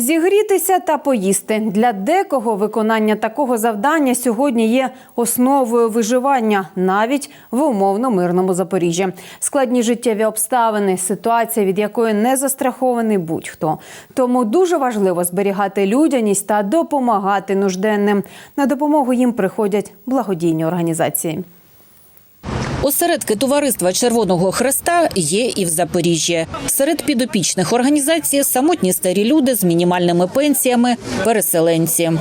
Зігрітися та поїсти для декого виконання такого завдання сьогодні є основою виживання навіть в умовно мирному Запоріжжі. Складні життєві обставини, ситуація, від якої не застрахований будь-хто. Тому дуже важливо зберігати людяність та допомагати нужденним. На допомогу їм приходять благодійні організації. Осередки товариства Червоного Хреста є і в Запоріжжі. Серед підопічних організацій самотні старі люди з мінімальними пенсіями, переселенці.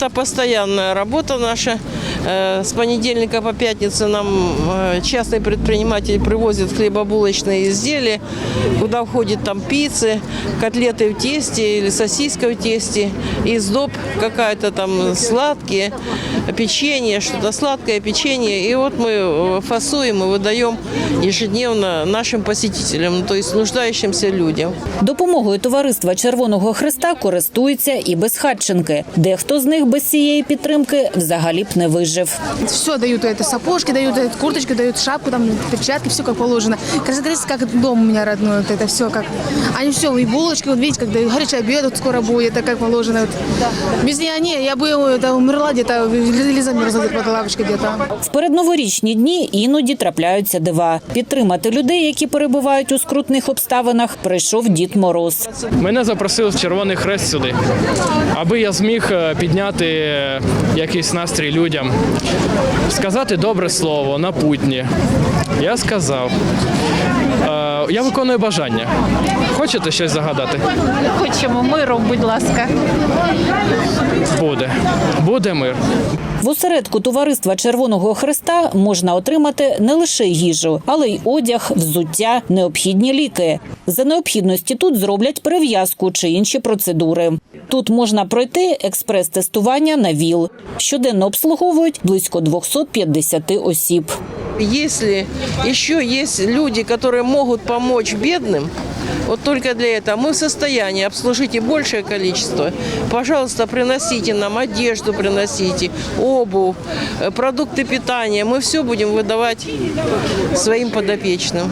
Це постійна робота наша. Э, С понедельника по пятницу нам э, частный предприниматель привозит хлебобулочные изделия, куда входит там пиццы, котлеты в тесте или сосиска в тесте, и сдоб какая-то там сладкие, печенье, что-то сладкое печенье. И вот мы э, фасуем и выдаем ежедневно нашим посетителям, то есть нуждающимся людям. Допомогою товариства Червоного Хреста користуються і безхатченки. Дехто з них без цієї підтримки взагалі б не вижив. Все дают, это сапожки дают, это курточки дают, шапку, там, перчатки, все как положено. Кажется, как дом у меня родной, вот это все как. Они все, и булочки, вот видите, как дают, горячий обед вот скоро будет, это как положено. Вот. Без них не, я бы это, умерла где-то или замерзла где-то под лавочкой где-то. В передноворічні дні іноді трапляються дива. Підтримати людей, які перебувають у скрутних обставинах, прийшов Дід Мороз. Мене запросив Червоний Хрест сюди, аби я зміг е, підняти е, якийсь настрій людям, сказати добре слово, напутнє. Я сказав. Е, Я виконую бажання. Хочете щось загадати? Хочемо миру, будь ласка. Буде. Буде мир. В осередку товариства Червоного Хреста можна отримати не лише їжу, але й одяг, взуття, необхідні ліки. За необхідності тут зроблять перев'язку чи інші процедури. Тут можна пройти експрес-тестування на ВІЛ. Щоденно обслуговують близько 250 осіб Если еще есть люди, которые могут помочь бедным, вот только для этого мы в состоянии обслужить и большее количество. Пожалуйста, приносите нам одежду, приносите, обувь, э, продукты питания. Мы все будем выдавать своим подопечным.